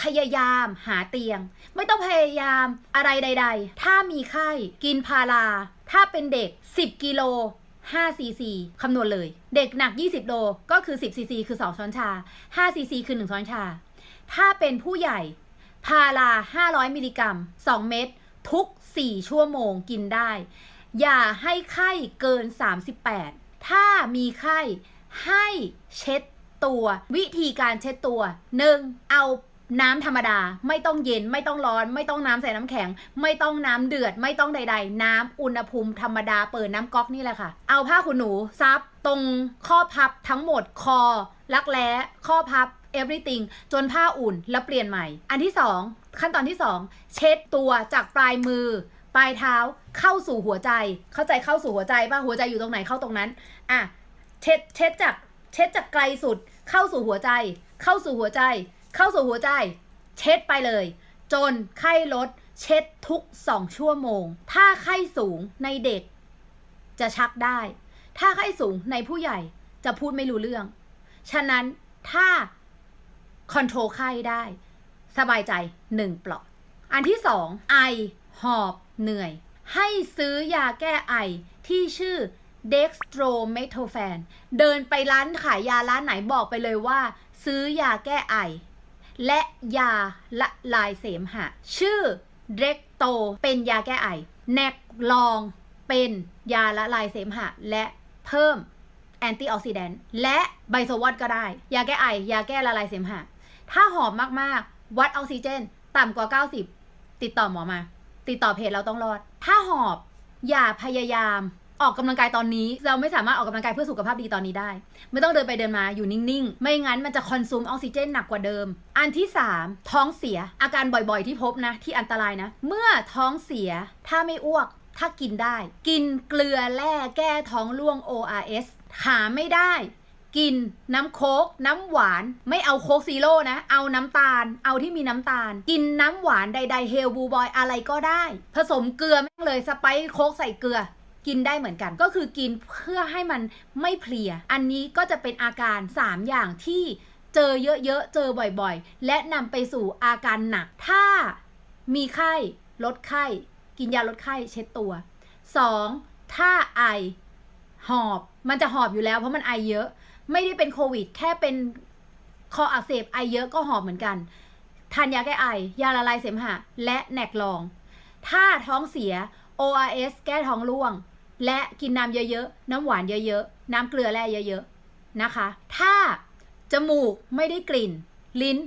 พยายามหาเตียง ไม่ต้องพยายามอะไรใด ๆ ถ้ามีไข้กินพาราถ้าเป็นเด็ก 10 กิโล5ซีซีคำนวณเลย เด็กหนัก 20 โล ก็คือ 10ซีซีคือ 2 ช้อนชา5ซีซีคือ 1 ช้อนชา ถ้าเป็นผู้ใหญ่ พารา 500 มิลลิกรัม 2 เม็ด ทุก 4 ชั่วโมงกินได้ อย่าให้ไข้เกิน 38 ถ้ามีไข้ให้เช็ด ตัว วิธีการเช็ดตัว 1. เอาน้ำธรรมดาไม่ต้องเย็นไม่ต้องร้อน ไม่ต้องน้ำใส่น้ำแข็ง ไม่ต้องน้ำเดือดไม่ต้องใด ๆ น้ำอุณหภูมิธรรมดาเปิดน้ำก๊อกนี่แหละค่ะ เอาผ้าขนหนูซับตรงข้อพับทั้งหมดคอ รักแร้ข้อพับ everything จนผ้าอุ่นแล้วเปลี่ยนใหม่ อันที่ 2 ขั้นตอนที่ 2 เช็ดตัวจากปลายมือ ปลายเท้าเข้าสู่หัวใจ เข้าใจเข้าสู่หัวใจป่ะหัวใจอยู่ตรงไหนเข้าตรงนั้นอะเช็ดเช็ดจาก เช็ดจากไกลสุด เข้าสู่หัวใจ เข้าสู่หัวใจ เข้าสู่หัวใจ เช็ดไปเลย จนไข้ลด เช็ดทุกสองชั่วโมง ถ้าไข้สูงในเด็ก จะชักได้ ถ้าไข้สูงในผู้ใหญ่จะพูดไม่รู้เรื่อง ฉะนั้นถ้าคอนโทรลไข้ได้ สบายใจหนึ่งปลอดอันที่สองไอ หอบเหนื่อย ให้ซื้อยาแก้ไอที่ชื่อ dextromethorphan เดินไปร้านขายยาร้านไหนบอกไปเลยว่า ซื้อยาแก้ไอ และยาละลายเสมหะ ชื่อเดรกโตเป็นยาแก้ไอ แนกลองเป็นยาละลายเสมหะ และเพิ่มแอนตี้ออกซิแดนต์และไบโซวอตก็ได้ ยาแก้ไอ ยาแก้ละลายเสมหะ ถ้าหอมมากๆ วัดออกซิเจน ต่ำกว่า 90 ติดต่อหมอมา ติดต่อเพจเราต้องรอด ถ้าหอบอย่าพยายาม ออกกำลังกายตอนนี้เราไม่สามารถออกกำลังกายเพื่อสุขภาพดีตอนนี้ได้ ไม่ต้องเดินไปเดินมาอยู่นิ่งๆ ไม่งั้นมันจะคอนซูมออกซิเจนหนักกว่าเดิม อันที่ 3 ท้องเสียอาการบ่อยๆ ที่พบนะ ที่อันตรายนะ เมื่อท้องเสียถ้าไม่อ้วก ถ้ากินได้ กินเกลือแร่แก้ท้องร่วง ORS ขาไม่ได้ กินน้ำโค้กน้ำหวาน ไม่เอาโค้กซีโร่นะ เอาน้ำตาล เอาที่มีน้ำตาล กินน้ำหวานใดๆเฮลบูบอยอะไรก็ได้ ผสมเกลือแม่งเลยสไปซ์โค้กใส่เกลือ กินได้เหมือนกัน ก็คือกินเพื่อให้มันไม่เพลีย อันนี้ก็จะเป็นอาการ 3 อย่างที่เจอเยอะๆ เจอบ่อยๆ และนำไปสู่อาการหนัก ถ้ามีไข้ ลดไข้ กินยาลดไข้เช็ดตัว 2. ถ้าไอ หอบ มันจะหอบอยู่แล้วเพราะมันไอเยอะ ไม่ได้เป็นโควิด แค่เป็นคออักเสบไอเยอะก็หอบเหมือนกัน ทานยาแก้ไอ ยาละลายเสมหะ และแนกลอง ถ้าท้องเสีย ORS แก้ท้องร่วง และกินน้ำเยอะๆ น้ำหวานเยอะๆ น้ำเกลือแร่เยอะๆ นะคะ ถ้าจมูกไม่ได้กลิ่น ลิ้น